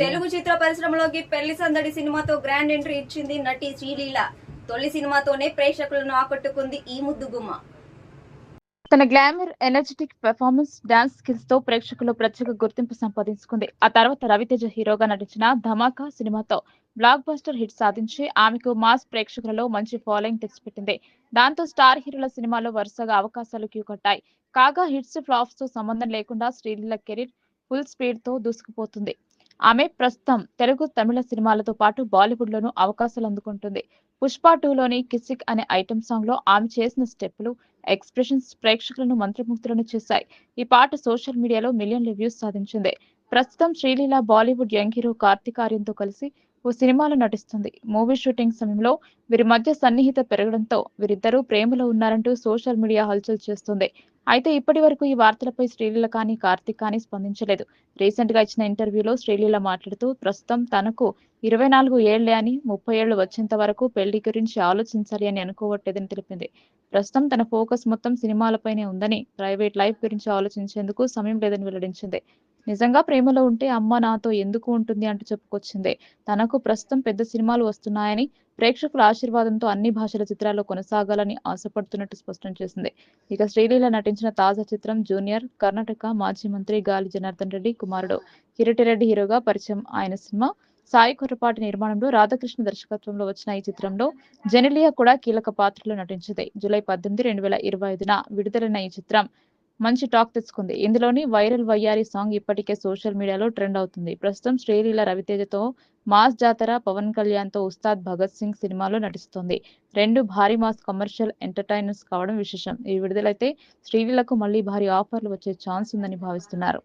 తెలుగు చిత్ర పరిశ్రమలోకి పెళ్ళి సందడి సినిమాతో గ్రాండ్ ఎంట్రీ ఇచ్చింది నటి శ్రీలీల. తొలి సినిమాతోనే ప్రేక్షకులను ఆకట్టుకుంది ఈ ముద్దుగుమ్మ తన గ్లామర్ ఎనర్జెటిక్ పెర్ఫార్మెన్స్ డాన్స్ స్కిల్స్తో ప్రేక్షకులు ప్రత్యేక గుర్తింపు సంపాదించుకుంది. ఆ తర్వాత రవితేజ హీరోగా నటించిన ధమాకా సినిమాతో బ్లాక్ బస్టర్ హిట్ సాధించి ఆమెకు మాస్ ప్రేక్షకులలో మంచి ఫాలోయింగ్ తెచ్చిపెట్టింది దాంతో స్టార్ హీరోల సినిమాలో వరుసగా అవకాశాలు క్యూ కట్టాయి. కాగా హిట్స్ ఫ్లాప్స్తో సంబంధం లేకుండా శ్రీలీల కెరీర్ ఫుల్ స్పీడ్తో దూసుకుపోతుంది. ఆమె ప్రస్తుతం తెలుగు తమిళ సినిమాలతో పాటు బాలీవుడ్ లోనూ అవకాశాలు అందుకుంటుంది. పుష్ప టూలోని కిసిక్ అనే ఐటమ్ సాంగ్లో ఆమె చేసిన స్టెప్పులు ఎక్స్ప్రెషన్స్ ప్రేక్షకులను మంత్రముగ్ధులను చేశాయి. ఈ పాట సోషల్ మీడియాలో మిలియన్ల వ్యూస్ సాధించింది. ప్రస్తుతం శ్రీలీల బాలీవుడ్ యంగ్ హీరో కార్తిక్ ఆర్యంతో కలిసి ఓ సినిమాలో నటిస్తుంది. మూవీ షూటింగ్ సమయంలో వీరి మధ్య సన్నిహిత పెరగడంతో వీరిద్దరూ ప్రేమలో ఉన్నారంటూ సోషల్ మీడియా హల్చల్ చేస్తుంది. అయితే ఇప్పటి వరకు ఈ వార్తలపై శ్రీలీల కానీ కార్తిక్ కానీ స్పందించలేదు. రీసెంట్గా ఇచ్చిన ఇంటర్వ్యూలో శ్రీలీల మాట్లాడుతూ ప్రస్తుతం తనకు ఇరవై నాలుగు ఏళ్ళే అని ముప్పై ఏళ్ళు వచ్చేంత వరకు పెళ్ళి గురించి ఆలోచించాలి అని అనుకోవట్లేదని తెలిపింది. ప్రస్తుతం తన ఫోకస్ మొత్తం సినిమాలపైనే ఉందని ప్రైవేట్ లైఫ్ గురించి ఆలోచించేందుకు సమయం లేదని వెల్లడించింది. నిజంగా ప్రేమలో ఉంటే అమ్మ నాతో ఎందుకు ఉంటుంది అంటూ చెప్పుకొచ్చింది. తనకు ప్రస్తుతం పెద్ద సినిమాలు వస్తున్నాయని ప్రేక్షకుల ఆశీర్వాదంతో అన్ని భాషల చిత్రాల్లో కొనసాగాలని ఆశపడుతున్నట్టు స్పష్టం చేసింది. ఇక శ్రీలీల నటించిన తాజా చిత్రం జూనియర్ కర్ణాటక మాజీ మంత్రి గాలి జనార్దన్ రెడ్డి కుమారుడు. కిరటిరెడ్డి హీరోగా పరిచయం ఆయన సినిమా సాయి కొరపాటి నిర్మాణంలో రాధాకృష్ణ దర్శకత్వంలో వచ్చిన ఈ చిత్రంలో జెనెలియా కూడా కీలక పాత్రలో నటించింది. జూలై పద్దెనిమిది రెండు వేల ఇరవై ఐదున విడుదలైన ఈ చిత్రం మంచి టాక్ తెచ్చుకుంది. ఇందులోని వైరల్ వయ్యారి సాంగ్ ఇప్పటికే సోషల్ మీడియాలో ట్రెండ్ అవుతుంది. ప్రస్తుతం శ్రీలీల రవితేజతో మాస్ జాతర పవన్ కళ్యాణ్తో ఉస్తాద్ భగత్ సింగ్ సినిమాలో నటిస్తుంది. రెండు భారీ మాస్ కమర్షియల్ ఎంటర్టైనర్స్ కావడం విశేషం. ఈ విడుదలైతే శ్రీలీలకు మళ్ళీ భారీ ఆఫర్లు వచ్చే ఛాన్స్ ఉందని భావిస్తున్నారు.